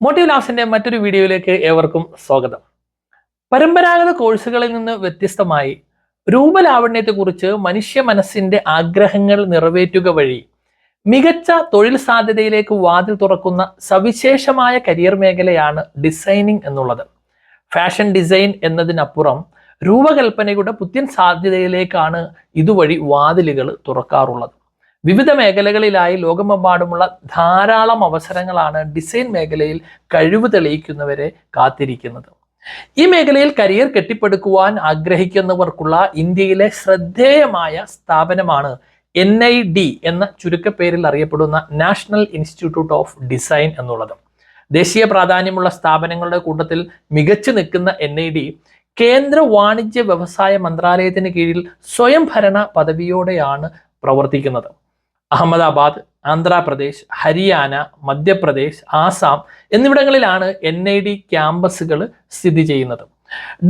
Motive ലാബ്സിന്റെ മറ്റൊരു വീഡിയോയിലേക്ക് ഏവർക്കും സ്വാഗതം. പരമ്പരാഗത കോഴ്സുകളിൽ നിന്ന് വ്യത്യസ്തമായി രൂപലാവണ്യത്തെക്കുറിച്ച് മനുഷ്യ മനസ്സിന്റെ ആഗ്രഹങ്ങൾ നിറവേറ്റുക വഴി മികച്ച തൊഴിൽ സാധ്യതയിലേക്ക് വാതിൽ തുറക്കുന്ന സവിശേഷമായ കരിയർ മേഖലയാണ് ഡിസൈനിങ് എന്നുള്ളത്. ഫാഷൻ ഡിസൈൻ എന്നതിനപ്പുറം രൂപകൽപ്പനയുടെ പുത്യൻ സാധ്യതയിലേക്കാണ് ഇതുവഴി വാതിലുകൾ തുറക്കാറുള്ളത്. വിവിധ മേഖലകളിലായി ലോകമെമ്പാടുമുള്ള ധാരാളം അവസരങ്ങളാണ് ഡിസൈൻ മേഖലയിൽ കഴിവ് തെളിയിക്കുന്നവരെ കാത്തിരിക്കുന്നത്. ഈ മേഖലയിൽ കരിയർ കെട്ടിപ്പടുക്കുവാൻ ആഗ്രഹിക്കുന്നവർക്കുള്ള ഇന്ത്യയിലെ ശ്രദ്ധേയമായ സ്ഥാപനമാണ് എൻ ഐ ഡി എന്ന ചുരുക്കപ്പേരിൽ അറിയപ്പെടുന്ന നാഷണൽ ഇൻസ്റ്റിറ്റ്യൂട്ട് ഓഫ് ഡിസൈൻ എന്നുള്ളത്. ദേശീയ പ്രാധാന്യമുള്ള സ്ഥാപനങ്ങളുടെ കൂട്ടത്തിൽ മികച്ചു നിൽക്കുന്ന എൻ ഐ ഡി കേന്ദ്ര വാണിജ്യ വ്യവസായ മന്ത്രാലയത്തിന് കീഴിൽ സ്വയംഭരണ പദവിയോടെയാണ് പ്രവർത്തിക്കുന്നത്. അഹമ്മദാബാദ് ആന്ധ്രാപ്രദേശ് ഹരിയാന മധ്യപ്രദേശ് ആസാം എന്നിവിടങ്ങളിലാണ് എൻ ഐ ഡി ക്യാമ്പസുകൾ സ്ഥിതി ചെയ്യുന്നത്.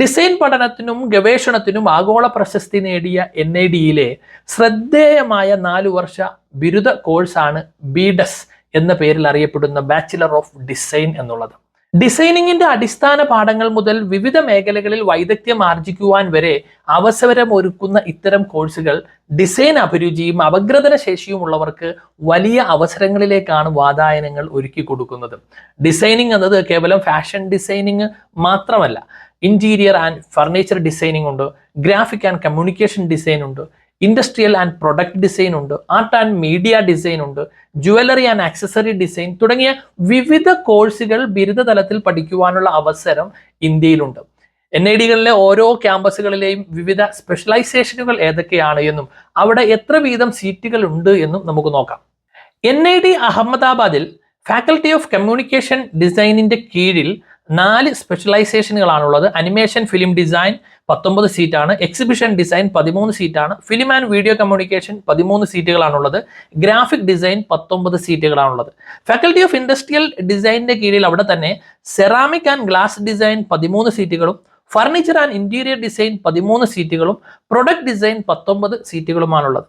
ഡിസൈൻ പഠനത്തിനും ഗവേഷണത്തിനും ആഗോള പ്രശസ്തി നേടിയ എൻ ഐ ഡിയിലെ ശ്രദ്ധേയമായ നാലു വർഷ ബിരുദ കോഴ്സാണ് ബിഡസ് എന്ന പേരിൽ അറിയപ്പെടുന്ന ബാച്ചിലർ ഓഫ് ഡിസൈൻ എന്നുള്ളത്. ഡിസൈനിങ്ങിന്റെ അടിസ്ഥാന പാഠങ്ങൾ മുതൽ വിവിധ മേഖലകളിൽ വൈദഗ്ധ്യം ആർജിക്കുവാൻ വരെ അവസരം ഒരുക്കുന്ന ഇത്തരം കോഴ്സുകൾ ഡിസൈൻ അഭിരുചിയും അപഗ്രഥന ശേഷിയും ഉള്ളവർക്ക് വലിയ അവസരങ്ങളിലേക്കാണ് വാതായനങ്ങൾ ഒരുക്കി കൊടുക്കുന്നത്. ഡിസൈനിങ് എന്നത് കേവലം ഫാഷൻ ഡിസൈനിങ് മാത്രമല്ല. ഇന്റീരിയർ ആൻഡ് ഫർണിച്ചർ ഡിസൈനിങ് ഉണ്ട് ഗ്രാഫിക് ആൻഡ് കമ്മ്യൂണിക്കേഷൻ ഡിസൈൻ ഉണ്ട് ഇൻഡസ്ട്രിയൽ ആൻഡ് പ്രൊഡക്റ്റ് ഡിസൈൻ ഉണ്ട്. ആർട്ട് ആൻഡ് മീഡിയ ഡിസൈൻ ഉണ്ട്. ജുവലറി ആൻഡ് ആക്സസറി ഡിസൈൻ തുടങ്ങിയ വിവിധ കോഴ്സുകൾ ബിരുദ തലത്തിൽ പഠിക്കുവാനുള്ള അവസരം ഇന്ത്യയിലുണ്ട്. എൻ ഐ ഡികളിലെ ഓരോ ക്യാമ്പസുകളിലെയും വിവിധ സ്പെഷ്യലൈസേഷനുകൾ ഏതൊക്കെയാണ് എന്നും അവിടെ എത്ര വീതം സീറ്റുകൾ ഉണ്ട് എന്നും നമുക്ക് നോക്കാം. എൻ ഐ ഡി അഹമ്മദാബാദിൽ ഫാക്കൽറ്റി ഓഫ് കമ്മ്യൂണിക്കേഷൻ ഡിസൈനിന്റെ കീഴിൽ നാല് സ്പെഷ്യലൈസേഷനുകളാണുള്ളത് അനിമേഷൻ ഫിലിം ഡിസൈൻ പത്തൊമ്പത് സീറ്റാണ് എക്സിബിഷൻ ഡിസൈൻ പതിമൂന്ന് സീറ്റാണ് ഫിലിം ആൻഡ് വീഡിയോ കമ്മ്യൂണിക്കേഷൻ പതിമൂന്ന് സീറ്റുകളാണുള്ളത് ഗ്രാഫിക് ഡിസൈൻ പത്തൊമ്പത് സീറ്റുകളാണുള്ളത് ഫാക്കൽറ്റി ഓഫ് ഇൻഡസ്ട്രിയൽ ഡിസൈനിന്റെ കീഴിൽ അവിടെ തന്നെ സെറാമിക് ആൻഡ് ഗ്ലാസ് ഡിസൈൻ പതിമൂന്ന് സീറ്റുകളും ഫർണിച്ചർ ആൻഡ് ഇന്റീരിയർ ഡിസൈൻ പതിമൂന്ന് സീറ്റുകളും പ്രൊഡക്റ്റ് ഡിസൈൻ പത്തൊമ്പത് സീറ്റുകളുമാണുള്ളത്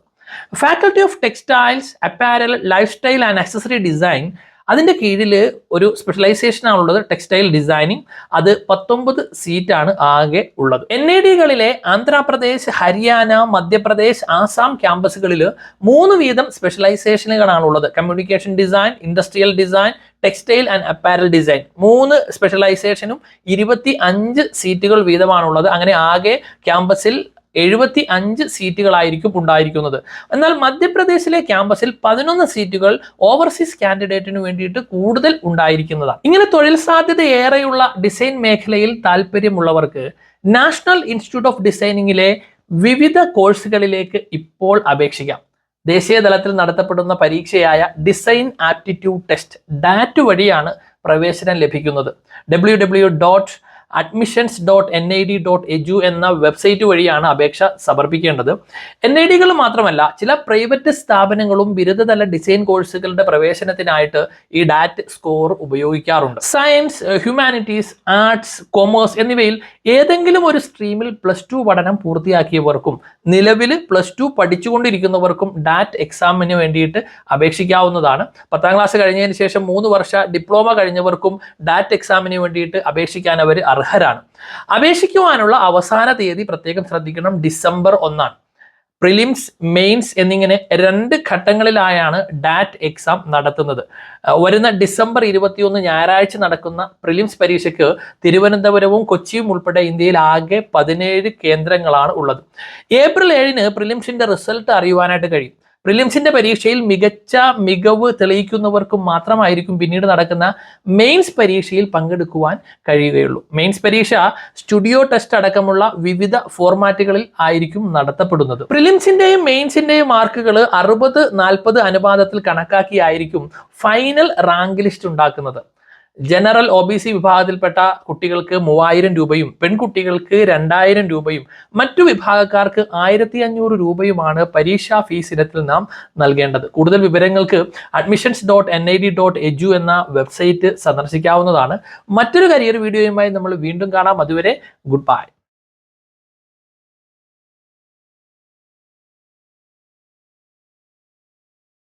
faculty of textiles apparel lifestyle and accessory design അതിന്റെ കീഴിൽ ഒരു സ്പെഷ്യലൈസേഷൻ ആണുള്ളത് ടെക്സ്റ്റൈൽ ഡിസൈനിങ് അത് പത്തൊമ്പത് സീറ്റാണ് ആകെ ഉള്ളത്. എൻ ഐ ഡികളിലെ ആന്ധ്രാപ്രദേശ് ഹരിയാന മധ്യപ്രദേശ് ആസാം ക്യാമ്പസുകളിൽ മൂന്ന് വീതം സ്പെഷ്യലൈസേഷനുകളാണുള്ളത് communication design industrial design textile and apparel design മൂന്ന് സ്പെഷ്യലൈസേഷനും ഇരുപത്തി അഞ്ച് സീറ്റുകൾ വീതമാണുള്ളത് അങ്ങനെ ആകെ ക്യാമ്പസിൽ എഴുപത്തി അഞ്ച് സീറ്റുകളായിരിക്കും ഉണ്ടായിരിക്കുന്നത്. എന്നാൽ മധ്യപ്രദേശിലെ ക്യാമ്പസിൽ പതിനൊന്ന് സീറ്റുകൾ ഓവർസീസ് കാൻഡിഡേറ്റിന് വേണ്ടിയിട്ട് കൂടുതൽ ഉണ്ടായിരിക്കുന്നതാണ് ഇങ്ങനെ തൊഴിൽ സാധ്യത ഏറെയുള്ള ഡിസൈൻ മേഖലയിൽ താല്പര്യമുള്ളവർക്ക് നാഷണൽ ഇൻസ്റ്റിറ്റ്യൂട്ട് ഓഫ് ഡിസൈനിങ്ങിലെ വിവിധ കോഴ്സുകളിലേക്ക് ഇപ്പോൾ അപേക്ഷിക്കാം. ദേശീയ തലത്തിൽ നടത്തപ്പെടുന്ന പരീക്ഷയായ ഡിസൈൻ ആപ്റ്റിറ്റ്യൂഡ് ടെസ്റ്റ് ഡാറ്റ് വഴിയാണ് പ്രവേശനം ലഭിക്കുന്നത്. W W dot admissions dot N I D dot edu എന്ന വെബ്സൈറ്റ് വഴിയാണ് അപേക്ഷ സമർപ്പിക്കേണ്ടത്. എൻ ഐ ഡികൾ മാത്രമല്ല ചില പ്രൈവറ്റ് സ്ഥാപനങ്ങളും ബിരുദതല ഡിസൈൻ കോഴ്സുകളുടെ പ്രവേശനത്തിനായിട്ട് ഈ ഡാറ്റ് സ്കോർ ഉപയോഗിക്കാറുണ്ട്. സയൻസ് ഹ്യൂമാനിറ്റീസ് ആർട്സ് കൊമേഴ്സ് എന്നിവയിൽ ഏതെങ്കിലും ഒരു സ്ട്രീമിൽ പ്ലസ് ടു പഠനം പൂർത്തിയാക്കിയവർക്കും നിലവിൽ പ്ലസ് ടു പഠിച്ചുകൊണ്ടിരിക്കുന്നവർക്കും ഡാറ്റ് എക്സാമിന് വേണ്ടിയിട്ട് അപേക്ഷിക്കാവുന്നതാണ്. പത്താം ക്ലാസ് കഴിഞ്ഞതിന് ശേഷം മൂന്ന് വർഷ ഡിപ്ലോമ കഴിഞ്ഞവർക്കും ഡാറ്റ് എക്സാമിന് വേണ്ടിയിട്ട് അപേക്ഷിക്കാൻ അവർ അർഹരാണ്. അപേക്ഷിക്കുവാനുള്ള അവസാന തീയതി പ്രത്യേകം ശ്രദ്ധിക്കണം. ഡിസംബർ ഒന്നാണ്. പ്രിലിംസ് മെയിൻസ് എന്നിങ്ങനെ രണ്ട് ഘട്ടങ്ങളിലായാണ് ഡാറ്റ് എക്സാം നടത്തുന്നത്. വരുന്ന ഡിസംബർ ഇരുപത്തിയൊന്ന് ഞായറാഴ്ച നടക്കുന്ന പ്രിലിംസ് പരീക്ഷയ്ക്ക് തിരുവനന്തപുരവും കൊച്ചിയും ഉൾപ്പെടെ ഇന്ത്യയിൽ ആകെ പതിനേഴ് കേന്ദ്രങ്ങളാണ് ഉള്ളത്. ഏപ്രിൽ ഏഴിന് പ്രിലിംസിന്റെ റിസൾട്ട് അറിയുവാനായിട്ട് കഴിയും. പ്രിലിംസിന്റെ പരീക്ഷയിൽ മികച്ച മികവ് തെളിയിക്കുന്നവർക്ക് മാത്രമായിരിക്കും പിന്നീട് നടക്കുന്ന മെയിൻസ് പരീക്ഷയിൽ പങ്കെടുക്കുവാൻ കഴിയുകയുള്ളൂ. മെയിൻസ് പരീക്ഷ സ്റ്റുഡിയോ ടെസ്റ്റ് അടക്കമുള്ള വിവിധ ഫോർമാറ്റുകളിൽ ആയിരിക്കും നടത്തപ്പെടുന്നത്. പ്രിലിംസിന്റെയും മെയിൻസിന്റെയും മാർക്കുകൾ അറുപത് നാൽപ്പത് അനുപാതത്തിൽ കണക്കാക്കിയായിരിക്കും ഫൈനൽ റാങ്ക് ലിസ്റ്റ് ഉണ്ടാക്കുന്നത്. ജനറൽ ഒ ബി സി വിഭാഗത്തിൽപ്പെട്ട കുട്ടികൾക്ക് മൂവായിരം രൂപയും പെൺകുട്ടികൾക്ക് രണ്ടായിരം രൂപയും മറ്റു വിഭാഗക്കാർക്ക് ആയിരത്തി അഞ്ഞൂറ് രൂപയുമാണ് പരീക്ഷാ ഫീസ് ഇനത്തിൽ നാം നൽകേണ്ടത്. കൂടുതൽ വിവരങ്ങൾക്ക് admissions dot N I D dot edu എന്ന വെബ്സൈറ്റ് സന്ദർശിക്കാവുന്നതാണ്. മറ്റൊരു കരിയർ വീഡിയോയുമായി നമ്മൾ വീണ്ടും കാണാം. അതുവരെ ഗുഡ് ബൈ